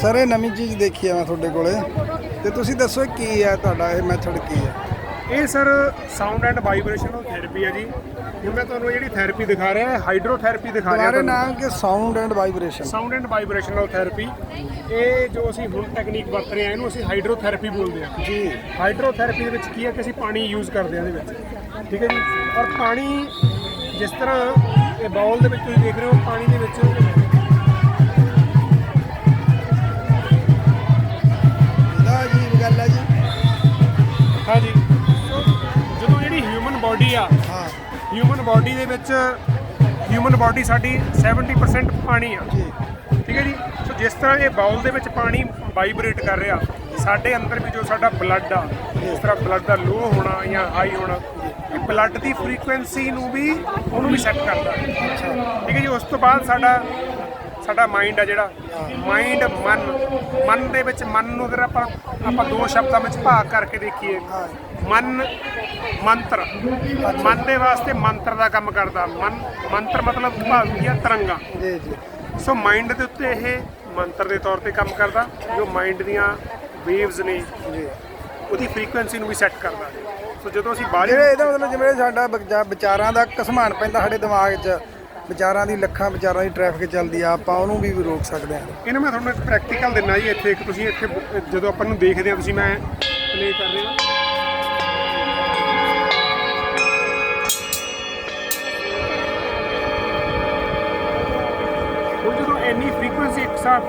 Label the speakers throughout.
Speaker 1: Sir ਇਹ ਨਵੀਂ ਚੀਜ਼ ਦੇਖੀ ਆ ਮੈਂ ਤੁਹਾਡੇ ਕੋਲੇ। ਤੇ ਤੁਸੀਂ ਦੱਸੋ ਕੀ ਹੈ ਤੁਹਾਡਾ? ਇਹ ਮੈਥਡ ਕੀ ਹੈ
Speaker 2: ਇਹ sir sound and vibrational therapy ਹੈ ਜੀ। ਹੁਣ ਮੈਂ ਤੁਹਾਨੂੰ ਜਿਹੜੀ ਥੈਰੇਪੀ ਦਿਖਾ ਰਿਹਾ ਹਾਈਡਰੋਥੈਰੇਪੀ ਦਿਖਾ ਰਿਹਾ ਤੁਹਾਨੂੰ।
Speaker 1: ਨਾਮ ਕਿ sound and vibration
Speaker 2: sound and vibrational therapy ਇਹ ਜੋ ਅਸੀਂ ਹੁਣ ਟੈਕਨੀਕ ਵਰਤ ਰਹੇ ਹਾਂ ਇਹਨੂੰ ਅਸੀਂ ਹਾਈਡਰੋਥੈਰੇਪੀ ਬੋਲਦੇ ਹਾਂ
Speaker 1: ਜੀ।
Speaker 2: ਹਾਈਡਰੋਥੈਰੇਪੀ ਦੇ ਵਿੱਚ ਕੀ ਹੈ ਕਿ ਅਸੀਂ ਪਾਣੀ ਯੂਜ਼ ਕਰਦੇ ਹਾਂ ਇਹਦੇ ਵਿੱਚ। ਠੀਕ ਹੈ ਜੀ? ਔਰ ਪਾਣੀ ਜਿਸ ਤਰ੍ਹਾਂ ਇਹ ਬਾਉਲ ਦੇ ਵਿੱਚ ਤੁਸੀਂ ਦੇਖ ਰਹੇ ਹੋ ਪਾਣੀ ਦੇ ਵਿੱਚ ਹਿਊਮਨ ਬਾਡੀ ਦੇ ਵਿੱਚ ਹਿਊਮਨ ਬਾਡੀ ਸਾਡੀ 70% ਪਾਣੀ ਆ। ਠੀਕ ਹੈ ਜੀ? ਸੋ ਜਿਸ ਤਰ੍ਹਾਂ ਇਹ ਬਾਉਲ ਦੇ ਵਿੱਚ ਪਾਣੀ ਵਾਈਬ੍ਰੇਟ ਕਰ ਰਿਹਾ ਸਾਡੇ ਅੰਦਰ ਵੀ ਜੋ ਸਾਡਾ ਬਲੱਡ ਆ ਜਿਸ ਤਰ੍ਹਾਂ ਬਲੱਡ ਦਾ ਲੋ ਹੋਣਾ ਜਾਂ ਹਾਈ ਹੋਣਾ ਇਹ ਬਲੱਡ ਦੀ ਫ੍ਰੀਕੁਐਂਸੀ ਨੂੰ ਵੀ ਉਹਨੂੰ ਵੀ ਸੈੱਟ ਕਰਦਾ। ਠੀਕ ਹੈ ਜੀ? ਉਸ ਤੋਂ ਬਾਅਦ ਸਾਡਾ ਸਾਡਾ ਮਾਈਂਡ ਆ ਜਿਹੜਾ। ਮਾਈਂਡ ਮਨ। ਮਨ ਦੇ ਵਿੱਚ ਮਨ ਨੂੰ ਅਗਰ ਆਪਾਂ ਆਪਾਂ ਦੋ ਸ਼ਬਦਾਂ ਵਿੱਚ ਭਾਗ ਕਰਕੇ ਦੇਖੀਏ। ਮਨ ਮੰਤਰ। ਮਨ ਦੇ ਵਾਸਤੇ ਮੰਤਰ ਦਾ ਕੰਮ ਕਰਦਾ। ਮਨ ਮੰਤਰ ਮਤਲਬ ਭਾਵੀਆਂ ਤਰੰਗਾਂ।
Speaker 1: ਜੀ ਜੀ।
Speaker 2: ਸੋ ਮਾਈਂਡ ਦੇ ਉੱਤੇ ਇਹ ਮੰਤਰ ਦੇ ਤੌਰ ਤੇ ਕੰਮ ਕਰਦਾ। ਜੋ ਮਾਈਂਡ ਦੀਆਂ ਵੇਵਸ ਨੇ
Speaker 1: ਜੀ।
Speaker 2: ਉਹਦੀ ਫ੍ਰੀਕੁਐਂਸੀ ਨੂੰ ਵੀ ਸੈੱਟ ਕਰਦਾ। ਸੋ ਜਦੋਂ ਅਸੀਂ ਬਾਹਰ
Speaker 1: ਇਹਦਾ ਮਤਲਬ ਜਿਵੇਂ ਸਾਡਾ ਵਿਚਾ- ਵਿਚਾਰਾਂ ਦਾ ਕਸਮਾਨ ਪੈਂਦਾ ਸਾਡੇ ਦਿਮਾਗ 'ਚ ਵਿਚਾਰਾਂ ਦੀ ਲੱਖਾਂ ਵਿਚਾਰਾਂ ਦੀ ਟ੍ਰੈਫਿਕ ਚੱਲਦੀ ਆ ਆਪਾਂ ਉਹਨੂੰ ਵੀ ਰੋਕ ਸਕਦੇ ਹਾਂ।
Speaker 2: ਇਹਨੂੰ ਮੈਂ ਤੁਹਾਨੂੰ ਇੱਕ ਪ੍ਰੈਕਟੀਕਲ ਦਿੰਨਾ ਜੀ ਇੱਥੇ ਇੱਕ ਤੁਸੀਂ ਇੱਥੇ ਜਦੋਂ ਆਪਾਂ ਨੂੰ ਦੇਖਦੇ ਆ ਤੁਸੀਂ ਮੈਂ ਪਲੇ ਕਰ ਰਿਹਾ। ਹੁਣ ਜਦੋਂ ਇੰਨੀ ਫ੍ਰੀਕੁਐਂਸੀ ਇੱਕ ਸਾਥ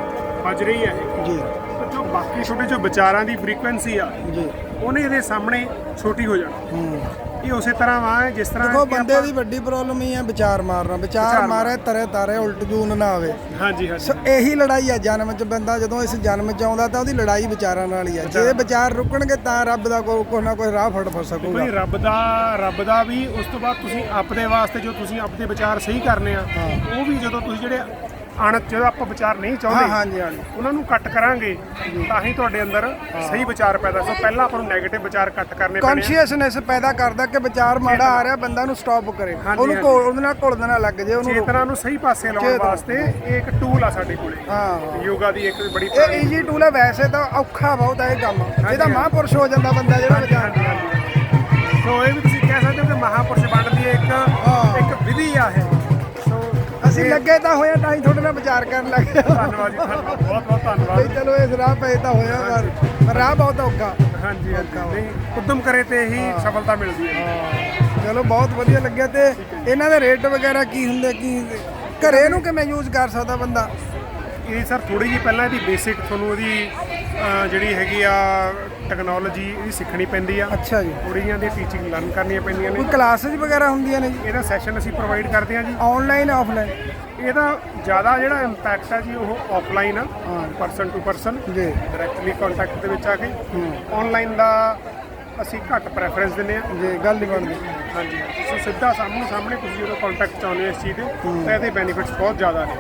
Speaker 2: ਵੱਜ ਰਹੀ ਹੈ
Speaker 1: ਜੀ।
Speaker 2: ਤਾਂ ਜੋ ਬਾਕੀ ਛੋਟੇ ਜੋ ਵਿਚਾਰਾਂ ਦੀ ਫ੍ਰੀਕੁਐਂਸੀ ਆ
Speaker 1: ਜੀ।
Speaker 2: ਉਹਨੇ ਇਹਦੇ ਸਾਹਮਣੇ ਛੋਟੀ ਹੋ ਜਾਣੀ।
Speaker 1: ਹੂੰ।
Speaker 2: ਇਹ ਉਸੇ ਤਰ੍ਹਾਂ ਵਾ ਜਿਸ ਤਰ੍ਹਾਂ
Speaker 1: ਦੇਖੋ
Speaker 2: ਕਿ
Speaker 1: ਬੰਦੇ
Speaker 2: ਆਪਾਂ-
Speaker 1: ਦੀ ਵੱਡੀ ਪ੍ਰੋਬਲਮ ਹੀ ਹੈ ਵਿਚਾਰ ਮਾਰਨਾ। ਵਿਚਾਰ
Speaker 2: ਵਿਚਾਰ
Speaker 1: ਮਾਰੇ ਤਰੇ ਤਾਰੇ ਉਲਟ ਜੂਨ ਨਾ ਆਵੇ।
Speaker 2: ਹਾਂਜੀ ਹਾਂਜੀ।
Speaker 1: ਸੋ ਇਹੀ ਲੜਾਈ ਆ ਜਨਮ ਚ ਬੰਦਾ ਜਦੋਂ ਇਸ ਜਨਮ ਚ ਆਉਂਦਾ ਤਾਂ ਉਹਦੀ ਲੜਾਈ ਵਿਚਾਰਾਂ ਨਾਲ ਹੀ ਆ। ਜੇ ਵਿਚਾਰ ਰੁਕਣਗੇ ਤਾਂ ਰੱਬ ਦਾ ਕੋਈ ਕੋਈ ਨਾ ਕੋਈ ਰਾਹ ਫੜ ਫੜ ਸਕੂਗਾ।
Speaker 2: ਕੋਈ ਰੱਬ ਦਾ ਰੱਬ ਦਾ ਵੀ ਉਸ ਤੋਂ ਬਾਅਦ ਤੁਸੀਂ ਆਪਦੇ ਵਾਸਤੇ ਜੋ ਤੁਸੀਂ ਆਪਦੇ ਵਿਚਾਰ ਸਹੀ ਕਰਨੇ ਆ ਉਹ ਵੀ ਜਦੋਂ ਤੁਸੀਂ ਜਿਹੜੇ ਅਣ ਜਦੋਂ ਆਪਾਂ ਵਿਚਾਰ ਨਹੀਂ
Speaker 1: ਹਾਂ
Speaker 2: ਚਾਹੁੰਦੇ
Speaker 1: ਹਾਂਜੀ ਹਾਂਜੀ।
Speaker 2: ਉਹਨਾਂ ਨੂੰ ਕੱਟ ਕਰਾਂਗੇ ਤਾਂ ਹੀ ਤੁਹਾਡੇ ਅੰਦਰ ਸਹੀ ਵਿਚਾਰ ਪੈਦਾ। ਸੋ ਪਹਿਲਾਂ ਆਪਾਂ ਨੂੰ 네ਗੇਟਿਵ ਵਿਚਾਰ ਕੱਟ ਕਰਨੇ ਪੈਣੇ ਆ।
Speaker 1: ਕੌਨਸ਼ੀਅਸਨੈਸ ਪੈਦਾ ਕਰਦਾ ਕਿ ਵਿਚਾਰ ਮਾੜਾ ਆ ਰਿਹਾ ਬੰਦਾ ਨੂੰ ਸਟਾਪ ਕਰੇ। ਉਹਨੂੰ ਉਹਦੇ ਨਾਲ ਘੁਲਦ ਨਾ ਲੱਗ ਜੇ ਉਹਨੂੰ
Speaker 2: ਚੇਤਨਾ ਨੂੰ ਸਹੀ ਪਾਸੇ ਲਾਉਣ। ਵਾਸਤੇ ਇਹ ਇੱਕ ਟੂਲ ਆ ਸਾਡੇ ਕੋਲੇ।
Speaker 1: ਹਾਂ
Speaker 2: ਯੋਗਾ ਦੀ ਇੱਕ ਬੜੀ
Speaker 1: ਇਹ ਈਜੀ ਟੂਲ ਹੈ ਵੈਸੇ ਤਾਂ ਔਖਾ ਬਹੁਤ ਹੈ ਇਹ ਕੰਮ। ਜਿਹਦਾ ਮਹਾਂਪੁਰਸ਼ ਹੋ ਜਾਂਦਾ ਬੰਦਾ ਜਿਹੜਾ ਵਿਚਾਰ।
Speaker 2: ਸੋ ਇਹ ਵੀ ਤੁਸੀਂ ਕਹਿ ਸਕਦੇ ਹੋ ਕਿ ਮਹਾਪੁਰਸ਼ ਬਣਨ ਦੀ ਇੱਕ
Speaker 1: ਹਾਂ।
Speaker 2: ਇੱਕ ਵਿਧੀ ਆ ਸੋ
Speaker 1: ਅਸੀਂ ਲੱਗੇ ਤਾਂ ਹੋਇਆ ਤਾਂ ਹੀ ਤੁਹਾਡੇ ਨਾਲ ਵਿਚਾਰ ਕਰਨ ਲੱਗੇ
Speaker 2: ਧੰਨਵਾਦ ਜੀ ਧੰਨਵਾਦ ਬਹੁਤ ਬਹੁਤ ਧੰਨਵਾਦ।
Speaker 1: ਬਈ ਚਲੋ ਇਸ ਰਾਹ ਪਏ ਤਾਂ ਹੋਇਆ ਪਰ ਪਰ ਰਾਹ ਬਹੁਤ ਔਖਾ।
Speaker 2: ਹਾਂਜੀ ਹਾਂਜੀ। ਨਹੀਂ ਉਦਮ ਕਰੇ ਤੇ ਹੀ ਸਫਲਤਾ ਮਿਲਦੀ ਹੈ।
Speaker 1: ਚਲੋ ਬਹੁਤ ਵਧੀਆ ਲੱਗਿਆ ਤੇ ਇਹਨਾਂ ਦੇ ਰੇਟ ਵਗੈਰਾ ਕੀ ਹੁੰਦੇ ਕੀ ਘਰੇ ਨੂੰ ਕਿਵੇਂ ਯੂਜ਼ ਕਰ ਸਕਦਾ ਬੰਦਾ?
Speaker 2: ਇਹ ਸਰ ਥੋੜੀ ਜੀ ਪਹਿਲਾਂ ਇਹਦੀ ਬੇਸਿਕ ਤੁਹਾਨੂੰ ਅਹ, ਜਿਹੜੀ ਹੈਗੀ ਆ ਟੈਕਨੋਲੋਜੀ ਇਹਦੀ ਸਿੱਖਣੀ ਪੈਂਦੀ ਆ।
Speaker 1: ਅੱਛਾ ਜੀ।
Speaker 2: ਜਿਹੀਆਂ ਦੀ ਟੀਚਿੰਗ ਲਰਨ ਕਰਨੀਆਂ ਪੈਂਦੀਆਂ ਨੇ।
Speaker 1: ਕੋਈ ਕਲਾਸਿਸ ਵਗੈਰਾ ਹੁੰਦੀਆਂ ਨੇ ਜੀ?
Speaker 2: ਇਹਦਾ ਸੈਸ਼ਨ ਅਸੀਂ ਪ੍ਰੋਵਾਈਡ ਕਰਦੇ ਹਾਂ ਜੀ।
Speaker 1: ਆਨਲਾਈਨ ਆਫਲਾਈਨ
Speaker 2: ਇਹਦਾ ਜ਼ਿਆਦਾ ਜਿਹੜਾ ਇੰਪੈਕਟ ਹੈ ਜੀ ਉਹ ਆਫਲਾਈਨ ਆ ਪਰਸਨ ਟੂ ਪਰਸਨ
Speaker 1: ਜੀ।
Speaker 2: ਡਾਇਰੈਕਟਲੀ ਕੰਟੈਕਟ ਦੇ ਵਿੱਚ ਆ ਕੇ। ਆਨਲਾਈਨ ਦਾ ਅਸੀਂ ਘੱਟ ਪ੍ਰੈਫਰੈਂਸ ਦਿੰਦੇ ਆ
Speaker 1: ਜੀ ਗੱਲ ਨਹੀਂ ਬਣਦੀ।
Speaker 2: ਹਾਂਜੀ। ਸੋ ਸਿੱਧਾ ਸਾਹਮਣੇ ਸਾਹਮਣੇ ਤੁਸੀਂ ਜਦੋਂ ਕੰਟੈਕਟ ਚਾਹੁੰਦੇ ਹੋ ਇਸ ਚੀਜ਼ ਦੇ ਤਾਂ ਇਹਦੇ ਬੈਨੀਫਿਟਸ ਬਹੁਤ ਜ਼ਿਆਦਾ ਨੇ।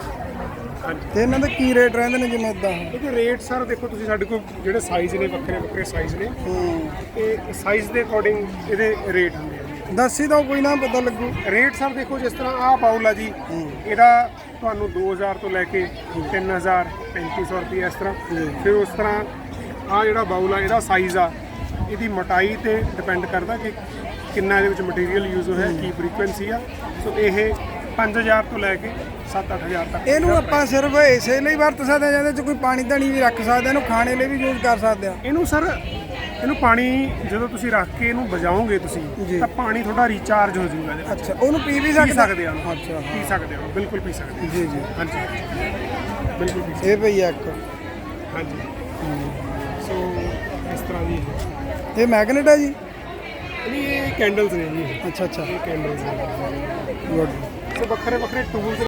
Speaker 1: ਤੇ ਇਹਨਾਂ ਦੇ ਕੀ ਰੇਟ ਰਹਿੰਦੇ ਨੇ ਜਿਵੇਂ ਇਦਾਂ
Speaker 2: ਇਹਦੇ ਰੇਟ ਸਰ ਦੇਖੋ ਤੁਸੀਂ ਸਾਡੇ ਕੋਲ ਜਿਹੜੇ ਸਾਈਜ਼ ਨੇ ਵੱਖਰੇ ਵੱਖਰੇ ਸਾਈਜ਼ ਨੇ
Speaker 1: ਹੂੰ
Speaker 2: ਇਹ ਸਾਈਜ਼ ਦੇ ਅਕੋਰਡਿੰਗ ਇਹਦੇ ਰੇਟ ਹੁੰਦੇ ਆ।
Speaker 1: ਦੱਸੀ ਤਾਂ ਕੋਈ ਨਾ ਪਤਾ ਲੱਗੂ।
Speaker 2: ਰੇਟ ਸਰ ਦੇਖੋ ਜਿਸ ਤਰ੍ਹਾਂ ਆਹ ਬਾਉਲ ਆ ਜੀ ਇਹਦਾ ਤੁਹਾਨੂੰ 2000 ਤੋਂ ਲੈ ਕੇ 3000 3500 ਰੁਪਏ ਇਸ ਤਰ੍ਹਾਂ। ਫਿਰ ਉਸ ਤਰ੍ਹਾਂ ਆਹ ਜਿਹੜਾ ਬਾਉਲ ਆ ਇਹਦਾ ਸਾਈਜ਼ ਆ ਇਹਦੀ ਮੋਟਾਈ ਤੇ ਡਿਪੈਂਡ ਕਰਦਾ ਕਿ ਕਿੰਨਾ ਇਹਦੇ ਵਿੱਚ ਮਟੀਰੀਅਲ ਯੂਜ਼ ਹੋਇਆ ਕੀ ਫ੍ਰੀਕੁਐਂਸੀ ਆ। ਸੋ ਇਹ 5000 ਤੋਂ ਲੈ ਕੇ 7-8000 ਤੱਕ।
Speaker 1: ਇਹਨੂੰ ਆਪਾਂ ਸਿਰਫ ਇਸੇ ਲਈ ਵਰਤ ਸਕਦੇ ਹਾਂ ਜਿਹਦੇ ਚ ਕੋਈ ਪਾਣੀ ਧਣੀ ਵੀ ਰੱਖ ਸਕਦੇ ਹਾਂ ਇਹਨੂੰ ਖਾਣੇ ਲਈ ਵੀ ਯੂਜ਼ ਕਰ ਸਕਦੇ ਆ
Speaker 2: ਇਹਨੂੰ ਸਰ ਇਹਨੂੰ ਪਾਣੀ ਜਦੋਂ ਤੁਸੀਂ ਰੱਖ ਕੇ ਇਹਨੂੰ ਵਜਾਓਗੇ ਤੁਸੀਂ। ਤਾਂ ਪਾਣੀ ਤੁਹਾਡਾ ਰੀਚਾਰਜ ਹੋ ਜਾਊਗਾ
Speaker 1: ਅੱਛਾ ਉਹਨੂੰ ਪੀ ਵੀ ਸਕਦੇ
Speaker 2: ਆ
Speaker 1: ਅੱਛਾ
Speaker 2: ਪੀ ਸਕਦੇ ਹੋ ਬਿਲਕੁਲ ਪੀ ਸਕਦੇ ਹੋ।
Speaker 1: ਜੀ ਜੀ।
Speaker 2: ਹਾਂਜੀ। ਬਿਲਕੁਲ ਪੀ ਸਕਦੇ
Speaker 1: ਇਹ ਆ ਇੱਕ।
Speaker 2: ਹੋ। ਹਾਂਜੀ ਸੋ ਇਸ ਤਰ੍ਹਾਂ ਦੀ
Speaker 1: ਇਹ। ਮੈਗਨੇਟ ਹੈ ਜੀ?
Speaker 2: ਇਹ ਕੈਂਡਲਸ ਨੇ ਜੀ।
Speaker 1: ਅੱਛਾ ਅੱਛਾ।
Speaker 2: ਇਹ ਕੈਂਡਲਸ ਨੇ।
Speaker 1: ਗੁੱਡ
Speaker 2: ਸੋ ਵੱਖਰੇ ਵੱਖਰੇ ਟੂਲਸ